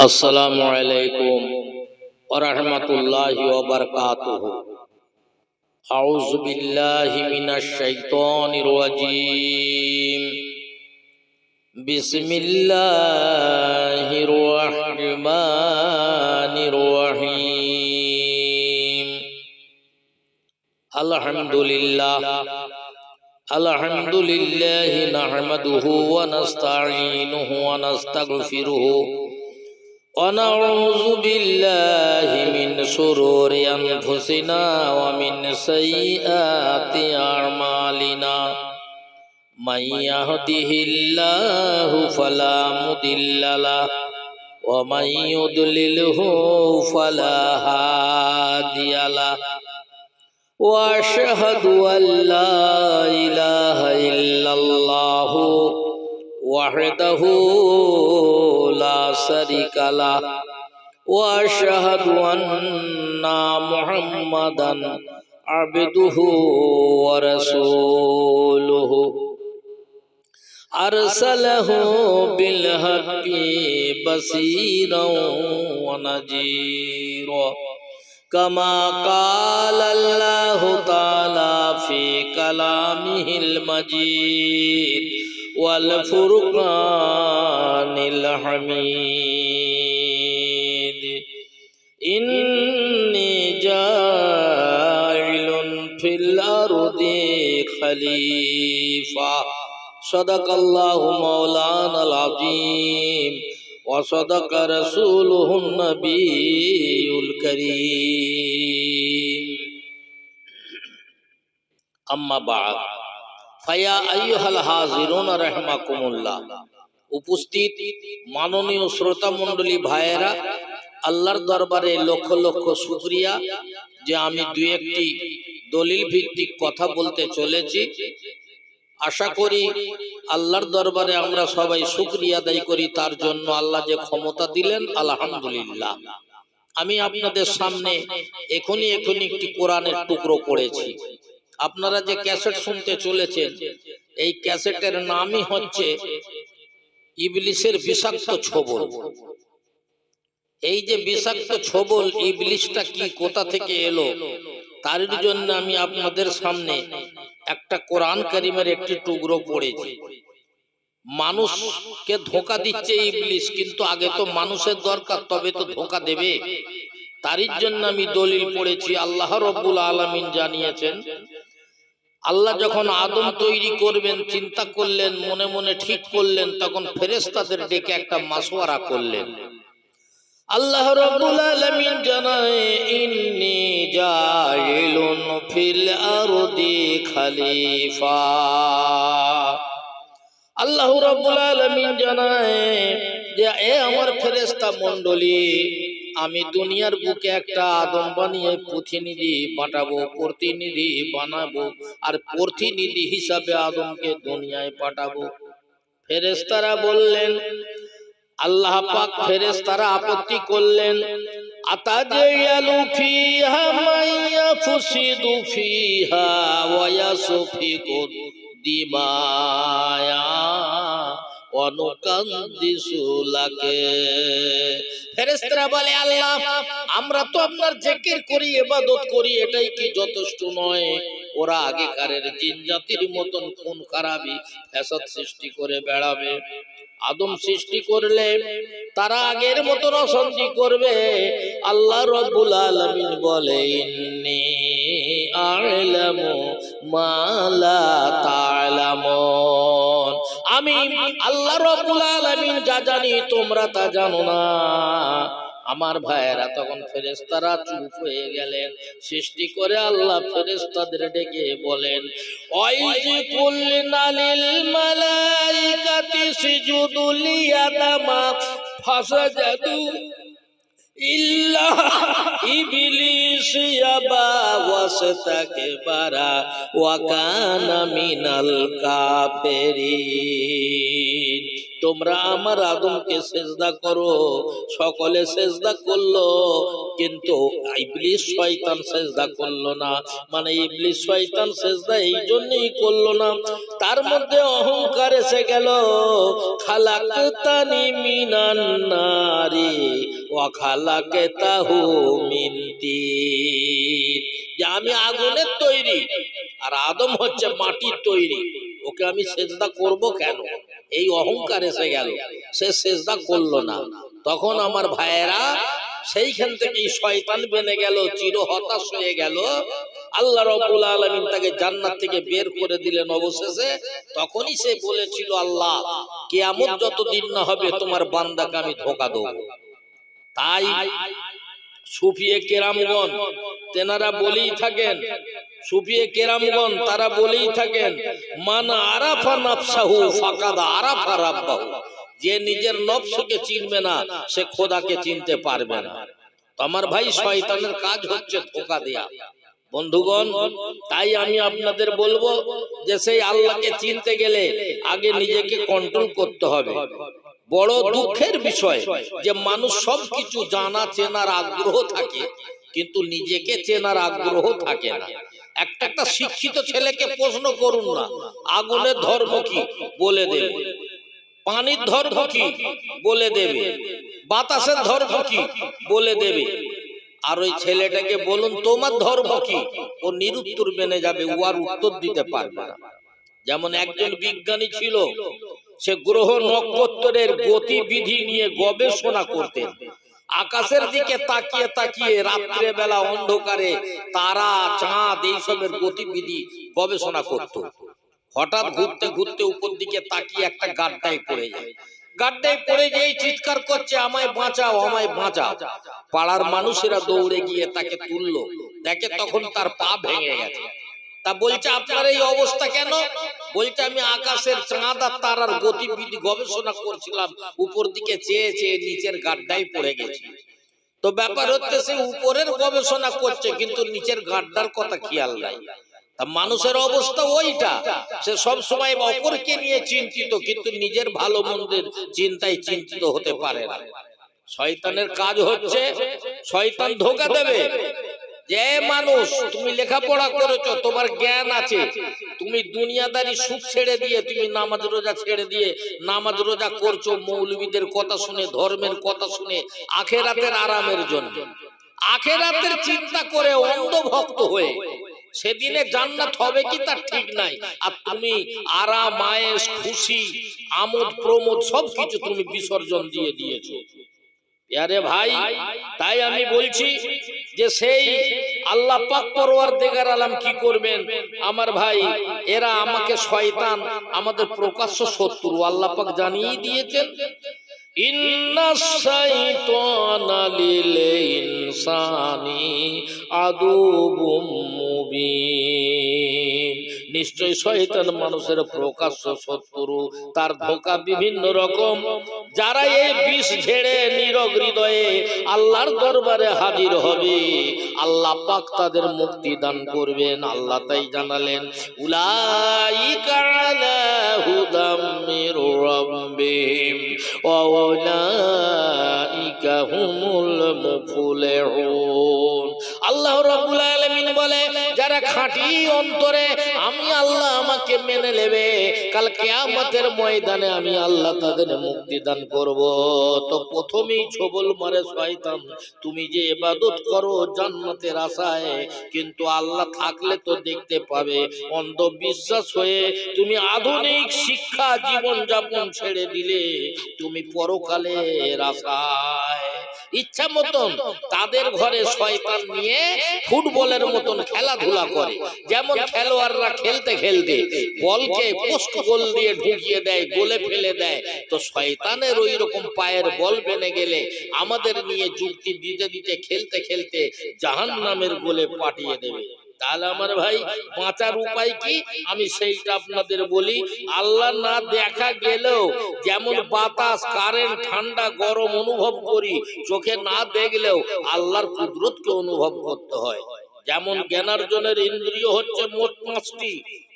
আসসালামু আলাইকুম ওরহমতুল্লাহি ওবরকাতুহু আউযু বিল্লাহি মিনাশ শাইতানির রাজীম। বিসমিল্লাহির রহমানির রহিম। আলহামদুলিল্লাহ। আলহামদুলিল্লাহ নাহমাদুহু ওয়া নাস্তাঈনুহু ওয়া নাস্তাগফিরুহু। ونعوذ بالله من شرور أنفسنا ومن سيئات أعمالنا من يهده الله فلا مضل له ومن يضلله فلا هادي له وأشهد أن لا إله إلا الله وحده لا شريك له. وأشهد أن محمدا عبده ورسوله. أرسله بالحق بصيرا ونذيرا. كما قال الله تعالى في كلامه المجيد والفرقان الحميد إني جاعل في الأرض خليفة صدق الله مولانا العظيم وصدق رسوله النبي الكريم أما بعد ফায়া হাজিরুন উপস্থিত মাননীয় শ্রোতা মণ্ডলী ভাইয়েরা, আল্লাহর দরবারে লক্ষ লক্ষ শুকরিয়া যে আমি দুই একটি দলিল ভিত্তিক কথা বলতে চলেছি। আশা করি আল্লাহর দরবারে আমরা সবাই শুকরিয়া আদায় করি, তার জন্য আল্লাহ যে ক্ষমতা দিলেন, আলহামদুলিল্লাহ। আমি আপনাদের সামনে এখনই এখনই একটি কোরআনের টুকরো পড়েছি আপনারা যে ক্যাসেট শুনতে চলেছেন, এই ক্যাসেটের নামই হচ্ছে ইবলিশের বিষাক্ত ছবল। এই যে বিষাক্ত ছবল ইবলিশটা কি কোথা থেকে এলো, তার জন্য আমি আপনাদের সামনে একটা কোরআন কারিমের একটি টুকরো পড়েছি। মানুষকে ধোকা দিচ্ছে ইবলিশ, কিন্তু আগে তো মানুষের দরকার, তবে তো ধোকা দেবে। তারই জন্য আমি দলিল পড়েছি, আল্লাহ রব্বুল আলমিন জানিয়েছেন আল্লাহ যখন আদম তৈরি করবেন চিন্তা করলেন মনে মনে ঠিক করলেন তখন ফেরেস্তাদের ডেকে একটা মাসোয়ারা করলেন। আল্লাহ রাব্বুল আলামিন জানায় ইন্নি জাইলুন ফিল আরদি খলিফা। আল্লাহ রাব্বুল জানায় যে, এ আমার ফেরেশতা মণ্ডলী, আমি দুনিয়ার বুকে একটা আদম বানিয়ে প্রতিনিধি পাঠাবো, প্রতিনিধি বানাবো, আর প্রতিনিধি হিসাবে আদমকে দুনিয়ায় পাঠাবো। ফেরেস্তারা বললেন, আল্লাহ পাক ফেরেশতারা আপত্তি করলেন আতাজায়ালু ফিহা মাইয়া ফুসিদু ফিহা ওয়া ইয়াসফিকু দিমায়া ফেরেশতারা বলে, আল্লাহ, আমরা তো আপনার জিকির করি, ইবাদত করি, এটাই কি যথেষ্ট নয়? ওরা আগেকারের জিন জাতির মতন খুন খারাপি, ফ্যাসাদ সৃষ্টি করে বেড়াবে, আদম সৃষ্টি করলে তারা আগের মতন অশান্তি করবে। আল্লাহ রব্বুল আলামিন বলে, ইন্নী আ'লামু মা লা তা'লামুন। আমি আল্লাহ রবুল আলমিন যা জানি তোমরা তা জানো না। আমার ভাইয়েরা তখন ফেরেস্তারা চুপ হয়ে গেলেন। সৃষ্টি করে আল্লাহ ফেরেস্তাদের ডেকে বলেন ওয়াইজি ইল্লা ইবলিস ইয়াবা ওয়াসতাকবারা ওয়া কানা মিনাল কাফিরিন। তোমরা আমার আদমকে সেজদা করো। সকলে সেজদা করল, কিন্তু ইবলিস শয়তান সেজদা করল না। মানে ইবলিস শয়তান সেজদা এই জন্যই করল না। তার মধ্যে অহংকার এসে গেল। খালাকতানি মিনান নারি ওয়া খালাকতাহু মিন তিন। যে আমি আগুনের তৈরি, আর আদম হচ্ছে মাটির তৈরি। ওকে আমি সেজদা করব কেন? এই অহংকার এসে গেল। সে সেজদা করল না। তখন আমার ভাইয়েরা সেইখান থেকেই শয়তান বেনে গেল চির হতাশ হয়ে গেল। আল্লাহ রব্বুল আলামিন তাকে জান্নাত থেকে বের করে দিলেন অবশেষে। তখনই সে বলেছিল, আল্লাহ, কিয়ামত যতদিন না হবে, তোমার বান্দাকে আমি ধোকা দেবো। তাই সুফিয়ে কেরামগণ, তেনারা বলেই থাকেন, সুফিয়ে কেরামগণ তারা বলেই থাকেন, মান আরাফা নফসাহু ফাকাদ আরাফা রাব্বাহু, যে নিজের নফসকে চিনবে না, সে খোদাকে চিনতে পারবে না। তো আমার ভাই শয়তানের কাজ হচ্ছে ধোকা দেয়া। বন্ধুগণ, তাই আমি আপনাদের বলব যে সেই আল্লাহকে চিনতে গেলে আগে নিজেকে কন্ট্রোল করতে হবে। বড় দুঃখের বিষয় যে মানুষ সবকিছু জানা, চেনার আগ্রহ থাকে, কিন্তু নিজেকে চেনার আগ্রহ থাকে না। একটা একটা শিক্ষিত ছেলেকে প্রশ্ন করুন না, আগুনের ধর্ম কি? বলে দেবে। পানির ধর্ম কি? বলে দেবে। বাতাসের ধর্ম কি? বলে দেবে। আর ওই ছেলেটাকে বলুন, তোমার ধর্ম কি? ও নিরুত্তর মেনে যাবে ও আর উত্তর দিতে পারবে না। যেমন একজন বিজ্ঞানী ছিল সে গ্রহ নক্ষত্রের গতিবিধি নিয়ে গবেষণা করতেন। আকাশের দিকে তাকিয়ে তাকিয়ে রাত্রে বেলা অন্ধকারে তারা, চাঁদ এইসবের গতিবিধি গবেষণা করত। হঠাৎ ঘুরতে ঘুরতে উপর দিকে তাকিয়ে একটা গাড্ডায় পড়ে যায়। গাড্ডায় পড়ে যেই চিৎকার করছে, আমায় বাঁচাও আমায় বাঁচাও। পাড়ার মানুষেরা দৌড়ে গিয়ে তাকে তুললো। দেখে তখন তার পা ভেঙে গেছে। তা বলছে আপনার এই অবস্থা কেন? বলছে আমি আকাশের চাঁদ আর তারার গতিবিধি গবেষণা করছিলাম। উপর দিকে চেয়ে চেয়ে নিচের গাড্ডায় পড়ে গেছি। তো ব্যাপার হচ্ছে সে উপরের গবেষণা করছে কিন্তু নিচের গাড্ডার কথা খেয়াল নাই। তা মানুষের অবস্থা ওইটা। সে সব সময় অপরকে নিয়ে চিন্তিত কিন্তু নিজের ভালো মন্দের চিন্তায় চিন্তিত হতে পারে না। শয়তানের কাজ হচ্ছে শয়তান ধোকা দেবে। যে মানুষ, তুমি লেখাপড়া করেছ, তোমার জ্ঞান আছে। তুমি দুনিয়াদারি সুখ ছেড়ে দিয়ে, তুমি নামাজ রোজা ছেড়ে দিয়ে, নামাজ রোজা করছ, মৌলবীদের কথা শুনে, ধর্মের কথা শুনে, আখেরাতের আরামের জন্য। আখেরাতের চিন্তা করে অন্ধভক্ত হয়ে, সেদিনে জান্নাত হবে কি তার ঠিক নাই। আর তুমি আরাম আয়েস খুশি, আমোদ, প্রমোদ সবকিছু তুমি বিসর্জন দিয়ে দিয়েছ। আরে ভাই, তাই আমি বলছি যে সেই আল্লাহ পাক পরওয়ার দেগার আলাম কি করবেন? আমার ভাই, এরা আমাকে শয়তান, আমাদের প্রকাশ্য শত্রু, আল্লাহ পাক জানিয়ে দিয়েছেন। ইনসানি আদুবুম মুবিন। নিশ্চয় শয়তান মানুষের প্রকাশ্য শত্রু, তার ধোকা বিভিন্ন রকম। যারা এই বিষ ঝেড়ে নীরব হৃদয়ে আল্লাহর দরবারে হাজির হবে, আল্লাহ পাক তাদের মুক্তি দান করবেন। আল্লাহ তাই জানালেন, উলাইকা আল্লাহ রাব্বুল যারা খাঁটি অন্তরে আমি আল্লাহ আমাকে মেনে নেবে। কাল কিয়ামতের ময়দানে আমি আল্লাহ তাদের মুক্তি দান করব। তো প্রথমেই ছবল মারে শয়তান, তুমি যে ইবাদত করো জান্নাতের আশায়, কিন্তু আল্লাহ থাকলে তো দেখতে পাবে। অন্ধবিশ্বাস হয়ে তুমি আধুনিক শিক্ষা জীবন যাপন ছেড়ে দিলে, তুমি পরকালের আশায়। ইচ্ছা মতন তাদের ঘরে শয়তান নিয়ে ফুটবলের মতন খেলাধুলা করে। যেমন খেলোয়াড়রা খেলতে খেলতে বলকে পোস্ট গোল দিয়ে ঢুকিয়ে দেয় গোলে ফেলে দেয়। তো শয়তানের ওই রকম পায়ের বল বেনে গেলে আমাদের নিয়ে যুক্তি দিতে দিতে খেলতে খেলতে জাহান নামের গোলে পাঠিয়ে দেবে। তাহলে আমার ভাই, বাঁচার উপায় কি? আমি সেইটা আপনাদের বলি। আল্লাহ না দেখা গেলেও যেমন বাতাস কারেন্ট ঠান্ডা, গরম অনুভব করি, চোখে না দেখলেও আল্লাহর কুদরতকে অনুভব করতে হয়। যেমন জ্ঞানার্জনের ইন্দ্রিয় হচ্ছে মোট পাঁচটি।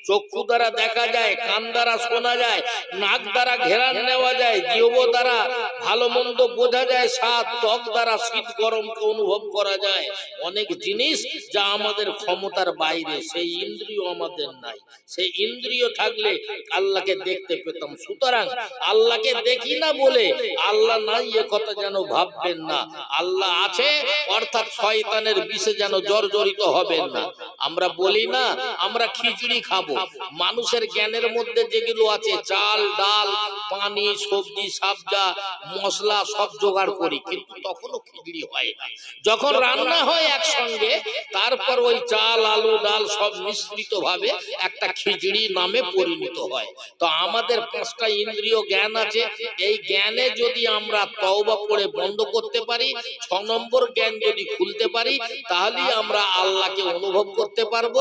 চক্ষু দ্বারা দেখা যায়, কান দ্বারা শোনা যায়, নাক দ্বারা ঘেরান নেওয়া যায়, জিহ্ব দ্বারা ভালো মন্দ বোঝা যায়, স্বাদ, ত্বক দ্বারা শীত গরমকে অনুভব করা যায়। অনেক জিনিস যা আমাদের ক্ষমতার বাইরে, সেই ইন্দ্রিয় আমাদের নাই। সেই ইন্দ্রিয় থাকলে আল্লাহকে দেখতে পেতাম। সুতরাং আল্লাহকে দেখি না বলে আল্লাহ নাই, এ কথা যেন ভাববেন না। আল্লাহ আছে, অর্থাৎ শয়তানের বিষে যেন জর্জরিত হবেন না। আমরা বলি না, আমরা খিচুড়ি খাব। মানুষের জ্ঞানের মধ্যে যেগুলো আছে, চাল, ডাল, পানি, সবজি, সাবজা, মশলা, সব জোগাড় করি, কিন্তু তখনও খিচুড়ি হয় না। যখন রান্না হয় একসঙ্গে, তারপর ওই চাল, আলু, ডাল সব মিশ্রিত ভাবে একটা খিচুড়ি নামে পরিণত হয়। তো আমাদের পাঁচটা ইন্দ্রিয় জ্ঞান আছে। এই জ্ঞানে যদি আমরা তওবা করে বন্ধ করতে পারি, ছ নম্বর জ্ঞান যদি খুলতে পারি, তাহলেই আমরা আল্লাহকে অনুভব করতে পারব,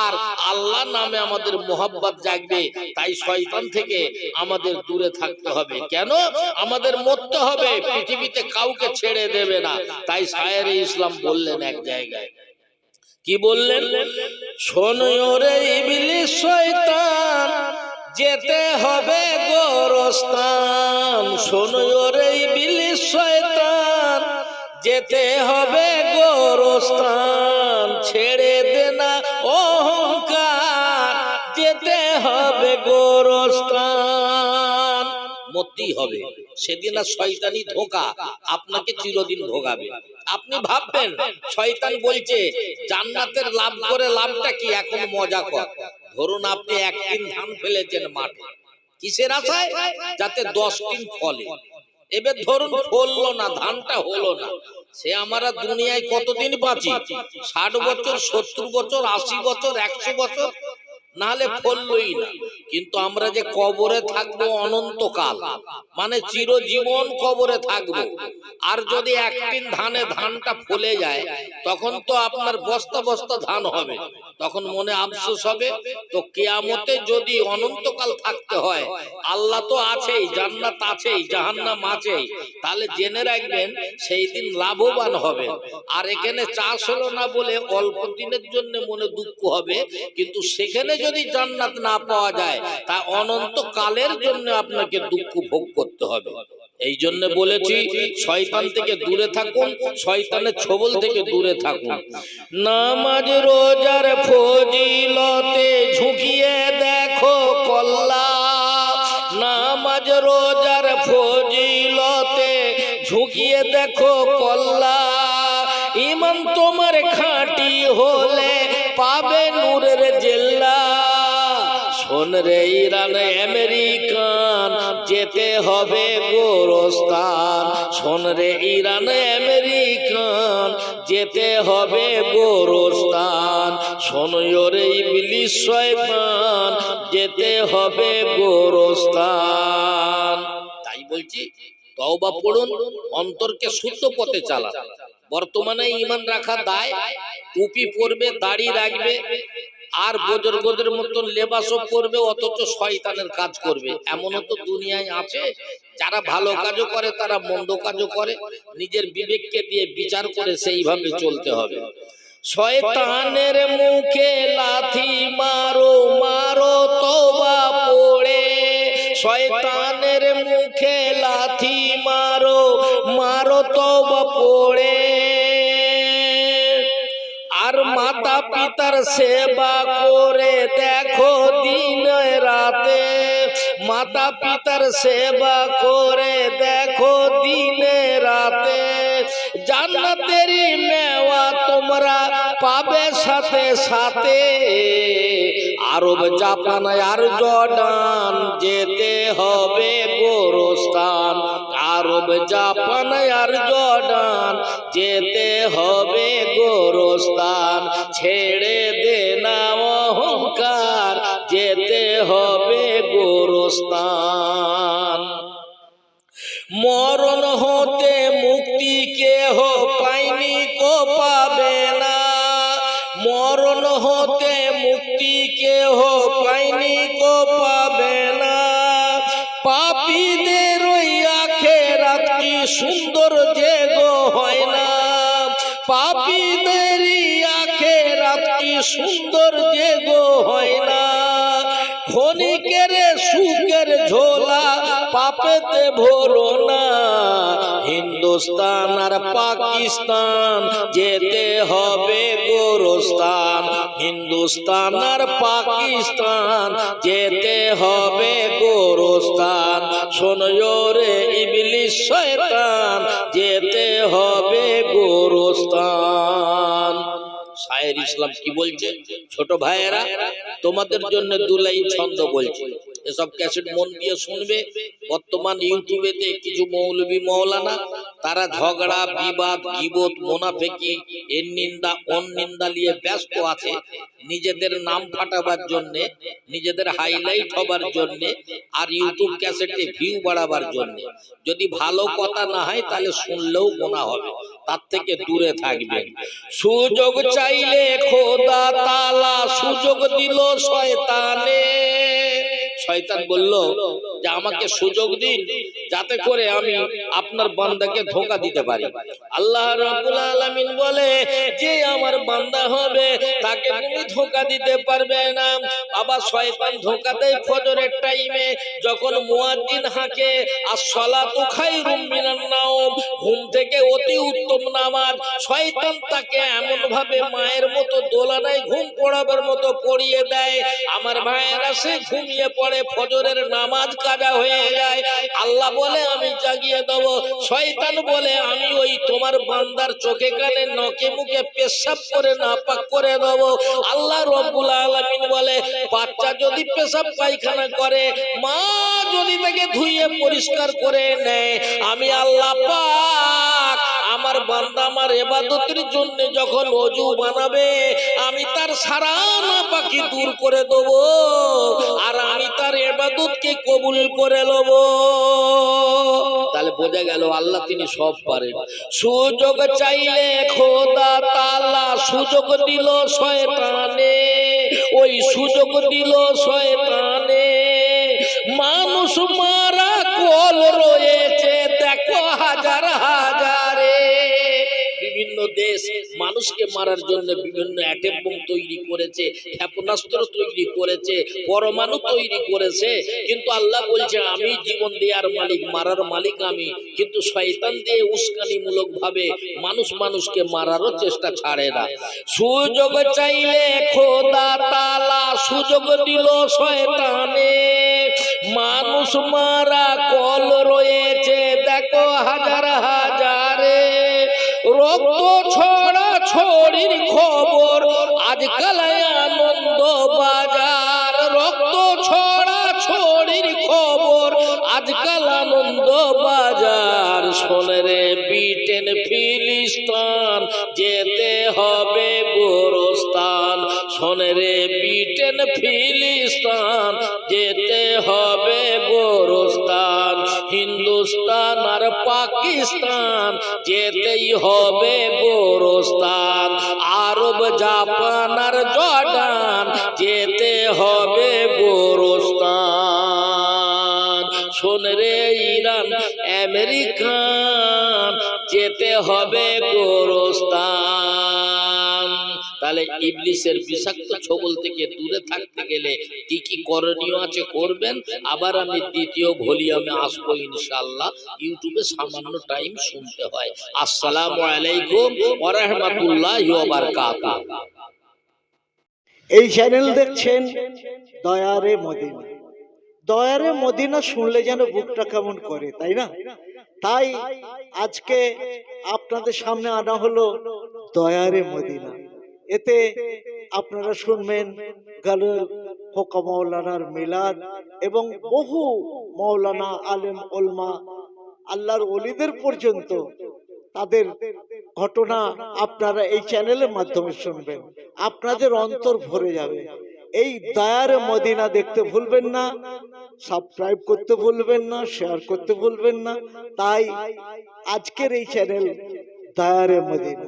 আর আল্লাহ নামে আমাদের মোহাব্বত জাগবে, তাই শয়তান থেকে আমাদের দূরে থাকতে হবে। কেন? আমাদের মরতে হবে, পৃথিবীতে কাউকে ছেড়ে দেবে না। তাই সায়ের ইসলাম বললেন এক জায়গায়। কি বললেন? শোনো রে শয়তান, যেতে হবে গোরস্থান। শোনো রে ইবলিস শয়তান, যেতে হবে গোরস্থান। ছেড়ে মরতেই হবে। সেদিন আর শয়তানি ধোকা, আপনাকে চিরদিন ভোগাবে। আপনি ভাববেন, শয়তান বলছে, জান্নাতের লাভ করে লাভটা কি? এখন মজা কর। ধরুন আপনি একদিন ধান ফেলেছেন মাঠে। কিসের আশায়? যাতে দশ দিন ফলে। এবার ধরুন ফললো না, ধানটা হলো না। সে আমরা দুনিয়ায় কতদিন বাঁচি? ষাট বছর, সত্তর বছর, আশি বছর, একশো বছর নাহলে ফললই না। কিন্তু আমরা যে কবরে থাকব অনন্তকাল মানে চিরজীবন কবরে থাকব। আর যদি একদিন ধানে ধানটা ফলে যায় তখন তো আপনার বস্তা বস্তা ধান হবে। তখন মনে আফসোস হবে তো কেয়ামতে যদি অনন্তকাল থাকতে হয় আল্লাহ তো আছেই জান্নাত আছেই জাহান্নাম আছেই। তাহলে জেনে রাখবেন সেই দিন লাভবান হবে। আর এখানে চাষ হলো না বলে অল্প দিনের জন্য মনে দুঃখ হবে। কিন্তু সেখানে যদি জান্নাত না পাওয়া যায়, তা অনন্ত কালের জন্য আপনাকে দুঃখ ভোগ করতে হবে। এই জন্য বলেছি, শয়তান থেকে দূরে থাকুন, শয়তানের ছবল থেকে দূরে থাকুন। নামাজ, রোজার ফজিলতে ঝুঁকিয়ে দেখো কল্লা। নামাজ, রোজার ফজিলতে ঝুঁকিয়ে দেখো কল্লা। ইমান তোমার খাঁটি হলে পাবে নূরের জেল্লা। শোন রে ইরান, আমেরিকান, যেতে হবে গোরস্থান শোন রে ইরান, আমেরিকান, যেতে হবে গোরস্থান শোন রে ইবলিস শয়তান, যেতে হবে গোরস্থান তাই বলছি, তওবা পড়ুন, অন্তরকে শুদ্ধ পথে চালান। বর্তমানে ইমান রাখা দায়। টুপি পরবে, দাড়ি রাখবে, আর গোজর গোজের মতন লেবাসও করবে অথচ শয়তানের কাজ করবে। এমনও তো দুনিয়ায় আছে, যারা ভালো কাজও করে, তারা মন্দ কাজও করে। নিজের বিবেককে দিয়ে বিচার করে সেইভাবে চলতে হবে। শয়তানের মুখে লাথি মারো মারো তোবা পড়ে। শয়তানের মুখে লাথি সেবা করে দেখো দিন রাতে। মাতা পিতার সেবা করে দেখো দিনে রাতে। জান্নাতেরই মেওয়া তোমরা পাবে সাথে সাথে। আরব, জাপান আর জর্ডান যেতে হবে গোরস্থান। আরব, জাপান আর জর্ডান যেতে হবে গোরস্থান। ছেড়ে গোরস্থান মরণ হতে মুক্তি কেহ পাইনি কো পাবে না। মরণ হতে মুক্তি কেহ পাইনি কো পাবে না। পাপীদের ওই আখেরাত কি সুন্দর যে গো হয় না। পাপীদের আখেরাত কি সুন্দর পাপেতে ভরো না। হিন্দুস্তান আর পাকিস্তান যেতে হবে গোরস্থান হিন্দুস্তান আর পাকিস্তান যেতে হবে গোরস্থান শোনো রে ইবলিশ শয়তান, যেতে হবে গোরস্থান শায়ের ইসলাম কি বলছে? ছোট ভাইয়েরা, তোমাদের জন্য দুলাই ছন্দ বলছে। এসব ক্যাসেট মন দিয়ে শুনবে। বর্তমান ইউটিউবেতে কিছু মৌলবী মৌলানা, তারা ঝগড়া, বিবাদ, গিবত, মোনাফেকি, এর নিন্দা, অন নিন্দা নিয়ে ব্যস্ত আছে। নিজেদের নাম ফাটাবার জন্য, নিজেদের হাইলাইট হবার জন্য আর ইউটিউব ক্যাসেটে ভিউ বাড়াবার জন্য। যদি ভালো কথা না হয়, তাহলে শুনলেও গোনা হবে। তার থেকে দূরে থাকবে। সুযোগ চাইলে খোদা তালা সুযোগ দিল শয়তানে। শয়তান বলল যে আমাকে সুযোগ দিন, যাতে করে আমি আপনার বান্দাকে ধোকা দিতে পারি। আল্লাহ আলামিন বলে, যে আমার বান্দা হবে, তাকে তুমি ধোকা দিতে পারবে না। বাবা, শয়তান ধোকা দেয় ফজরের টাইমে, যখন মুয়াজ্জিন হাঁকে as-সালাতু খায়রুম মিনান নাওম, ঘুম থেকে অতি উত্তম নামাজ। শয়তান তাকে এমন ভাবে মায়ের মতো দোলানায় ঘুম পড়াবার মতো পড়িয়ে দেয়। আমার ভাইয়েরা সে ঘুমিয়ে পড়ে ফজরের নামাজ কাজা হয়ে যায়। আল্লাহ বলে, আমি জাগিয়ে দেব। শয়তান বলে, আমি ওই তোমার বান্দার চোখে কানে, নখে মুখে পেশাব করে নাপাক করে দেব। আল্লাহ রব্বুল আলামিন বলে, বাচ্চা যদি পেশাব পায়খানা করে, মা যদি তাকে ধুইয়ে পরিষ্কার করে নেয়, আমি আল্লাহ পাক আমার বান্দা আমার এবাদতের জন্য যখন অজু বানাবে, আমি তার সারা না পাখি দূর করে দেব, আর আমি তার এবাদতকে কবুল করে নেব তাহলে বোঝা গেল আল্লাহ তিনি সব পারেন। সুযোগ চাইলে খোদা তালা সুযোগ দিল শয়তানে, ওই সুযোগ দিল শয়তানে। মানুষ মারা কল রয়েছে, দেখো হাজার হাজারে দেশ মানুষকে মারার জন্য বিভিন্ন তৈরি করেছে, ক্ষেপণাস্ত্র তৈরি করেছে, পরমাণু তৈরি করেছে। কিন্তু আল্লাহ বলছে, আমি জীবন দেওয়ার মালিক, মারার মালিক আমি। কিন্তু শয়তান দিয়ে উস্কানিমূলক ভাবে মানুষ মানুষকে মারারও চেষ্টা ছাড়ে না। সুযোগ চাইলে খোদা তালা সুযোগ দিল শয়তানে। মানুষ মারা কল রয়েছে, দেখো হাজার হাজারে আজকাল আনন্দ বাজার, শোনে রে বিটেন ফিলিস্তান, যেতে হবে গোরস্থান শোনে রে বিটেন ফিলিস্তান, যেতে হবে গোরস্থান হিন্দুস্তান আর পাকিস্তান, যেতেই হবে গোরস্থান আরব, জাপান আর জর্ডান ইরান আমেরিকান যেতে হবে গোরস্থান তাহলে ইবলিসের বিষাক্ত ছবল থেকে দূরে থাকতে গেলে কি কি করণীয় আছে করবেন? আবার আমি দ্বিতীয় ভলিউমে আসব ইনশাআল্লাহ। ইউটিউবে সামান্য টাইম শুনতে হয়। আসসালামু আলাইকুম ওয়া রাহমাতুল্লাহি ওয়া বারাকাতুহু এই চ্যানেল দেখছেন দয়ারে মদিনা। দয়ারে মদিনা শুনলে যেন বুকটা কেমন করে, তাই না? তাই আজকে আপনাদের সামনে আনা হলো দয়ারে মদিনা। এতে আপনারা শুনবেন গালুল ফোকা মৌলানার মিলাদ এবং বহু মৌলানা আলেম ওলমা আল্লাহর অলিদের পর্যন্ত তাদের ঘটনা আপনারা এই চ্যানেলের মাধ্যমে শুনবেন। আপনাদের অন্তর ভরে যাবে। এই দায়ার মদিনা দেখতে ভুলবেন না সাবস্ক্রাইব করতে ভুলবেন না শেয়ার করতে ভুলবেন না। তাই আজকের এই চ্যানেল দায়ারে মদিনা।